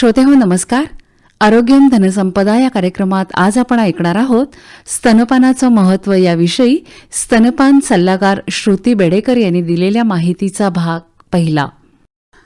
श्रोते हो नमस्कार. आरोग्यम धनसंपदा या कार्यक्रमात आज आपण ऐकणार आहोत स्तनपानाचं महत्त्व याविषयी स्तनपान सल्लागार श्रुती बेडेकर यांनी दिलेल्या माहितीचा भाग पहिला.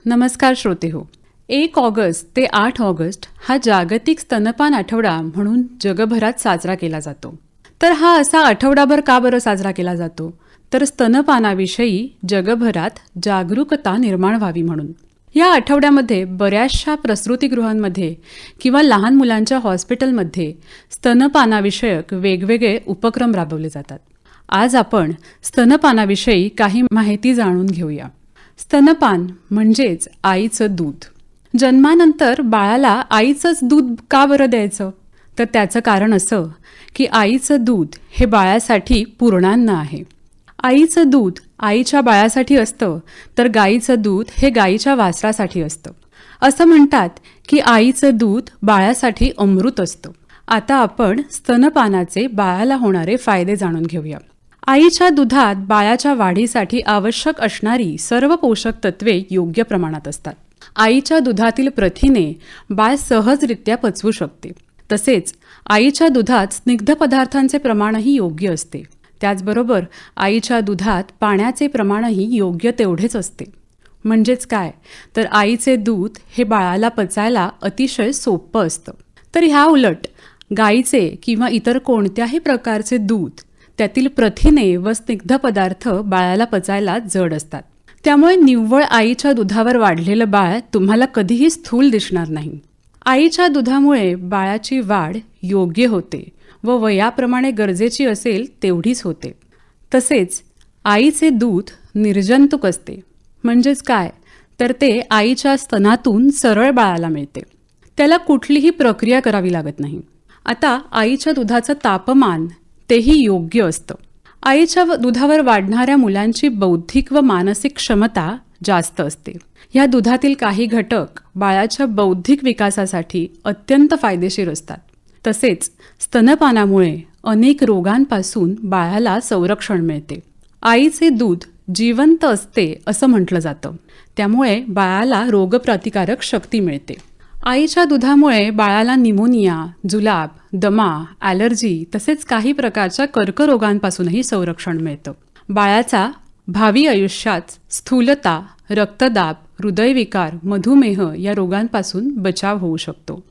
नमस्कार श्रोते हो. एक ऑगस्ट ते आठ ऑगस्ट हा जागतिक स्तनपान आठवडा म्हणून जगभरात साजरा केला जातो. तर हा असा आठवडाभर का बरं साजरा केला जातो? तर स्तनपानाविषयी जगभरात जागरूकता निर्माण व्हावी म्हणून. या आठवड्यामध्ये बऱ्याचशा प्रसृतीगृहांमध्ये किंवा लहान मुलांच्या हॉस्पिटलमध्ये स्तनपानाविषयक वेगवेगळे उपक्रम राबवले जातात. आज आपण स्तनपानाविषयी काही माहिती जाणून घेऊया. स्तनपान म्हणजेच आईचं दूध. जन्मानंतर बाळाला आईचंच दूध का बरं द्यायचं? तर त्याचं कारण असं की आईचं दूध हे बाळासाठी पूर्णान्न आहे. आईचं दूध आईच्या बाळासाठी असतं तर गाईचं दूध हे गाईच्या वासरासाठी असतं. असं म्हणतात की आईचं दूध बाळासाठी अमृत असतं. आता आपण स्तनपानाचे बाळाला होणारे फायदे जाणून घेऊया. आईच्या दुधात बाळाच्या वाढीसाठी आवश्यक असणारी सर्व पोषक तत्वे योग्य प्रमाणात असतात. आईच्या दुधातील प्रथिने बाळ सहजरित्या पचवू शकते. तसेच आईच्या दुधात स्निग्ध पदार्थांचे प्रमाणही योग्य असते. त्याचबरोबर आईच्या दुधात पाण्याचे प्रमाणही योग्य तेवढेच असते. म्हणजेच काय? तर आईचे दूध हे बाळाला पचायला अतिशय सोपं असतं. तर ह्या उलट गाईचे किंवा इतर कोणत्याही प्रकारचे दूध त्यातील प्रथिने व स्निग्ध पदार्थ बाळाला पचायला जड असतात. त्यामुळे निव्वळ आईच्या दुधावर वाढलेलं बाळ तुम्हाला कधीही स्थूल दिसणार नाही. आईच्या दुधामुळे बाळाची वाढ योग्य होते. व वयाप्रमाणे गरजेची असेल तेवढीच होते. तसेच आईचे दूध निर्जंतुक असते. म्हणजेच काय? तर ते आईच्या स्तनातून सरळ बाळाला मिळते. त्याला कुठलीही प्रक्रिया करावी लागत नाही. आता आईच्या दुधाचं तापमान तेही योग्य असतं. आईच्या दुधावर वाढणाऱ्या मुलांची बौद्धिक व मानसिक क्षमता जास्त असते. ह्या दुधातील काही घटक बाळाच्या बौद्धिक विकासासाठी अत्यंत फायदेशीर असतात. तसेच स्तनपानामुळे अनेक रोगांपासून बाळाला संरक्षण मिळते. आईचे दूध जिवंत असते असं म्हटलं जातं. त्यामुळे बाळाला रोगप्रतिकारक शक्ती मिळते. आईच्या दुधामुळे बाळाला निमोनिया जुलाब दमा ॲलर्जी तसेच काही प्रकारच्या कर्करोगांपासूनही संरक्षण मिळतं. बाळाचा भावी आयुष्यात स्थूलता रक्तदाब हृदयविकार मधुमेह या रोगांपासून बचाव होऊ शकतो.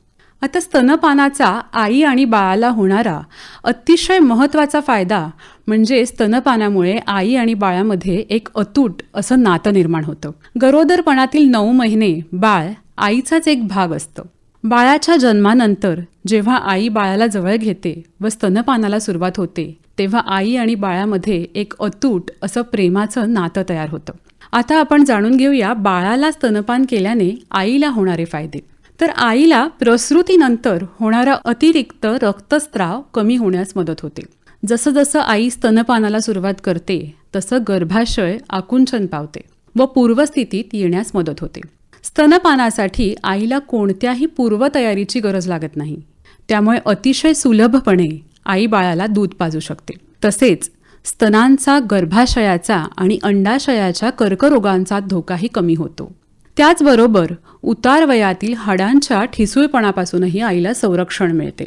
आता स्तनपानाचा आई आणि बाळाला होणारा अतिशय महत्त्वाचा फायदा म्हणजे स्तनपानामुळे आई आणि बाळामध्ये एक अतूट असं नातं निर्माण होतं. गरोदरपणातील नऊ महिने बाळ आईचाच एक भाग असतं. बाळाच्या जन्मानंतर जेव्हा आई बाळाला जवळ घेते व स्तनपानाला सुरुवात होते तेव्हा आई आणि बाळामध्ये एक अतूट असं प्रेमाचं नातं तयार होतं. आता आपण जाणून घेऊया बाळाला स्तनपान केल्याने आईला होणारे फायदे. तर आईला प्रसृतीनंतर होणारा अतिरिक्त रक्तस्त्राव कमी होण्यास मदत होते. जसं जसं आई स्तनपानाला सुरुवात करते तसं गर्भाशय आकुंचन पावते व पूर्वस्थितीत येण्यास मदत होते. स्तनपानासाठी आईला कोणत्याही पूर्वतयारीची गरज लागत नाही. त्यामुळे अतिशय सुलभपणे आई बाळाला दूध पाजू शकते. तसेच स्तनांचा गर्भाशयाचा आणि अंडाशयाच्या कर्करोगांचा धोकाही कमी होतो. त्याचबरोबर उतार वयातील हाडांच्या ठिसूळपणापासूनही आईला संरक्षण मिळते.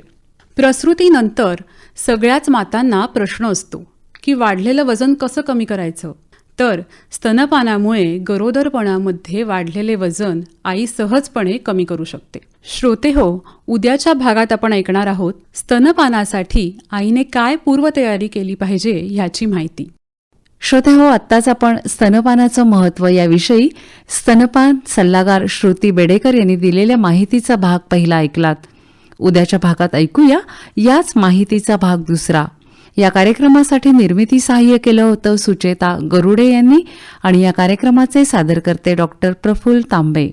प्रसृतीनंतर सगळ्याच मातांना प्रश्न असतो की वाढलेलं वजन कसं कमी करायचं? तर स्तनपानामुळे गरोदरपणामध्ये वाढलेले वजन आई सहजपणे कमी करू शकते. श्रोते हो उद्याच्या भागात आपण ऐकणार आहोत स्तनपानासाठी आईने काय पूर्वतयारी केली पाहिजे ह्याची माहिती. श्रोते हो आत्ताच आपण स्तनपानाचं महत्त्व याविषयी स्तनपान सल्लागार श्रुती बेडेकर यांनी दिलेल्या माहितीचा भाग पहिला ऐकलात. उद्याच्या भागात ऐकूया याच माहितीचा भाग दुसरा. या कार्यक्रमासाठी निर्मिती सहाय्य केलं होतं सुचेता गरुडे यांनी आणि या कार्यक्रमाचे सादरकर्ते डॉक्टर प्रफुल्ल तांबे.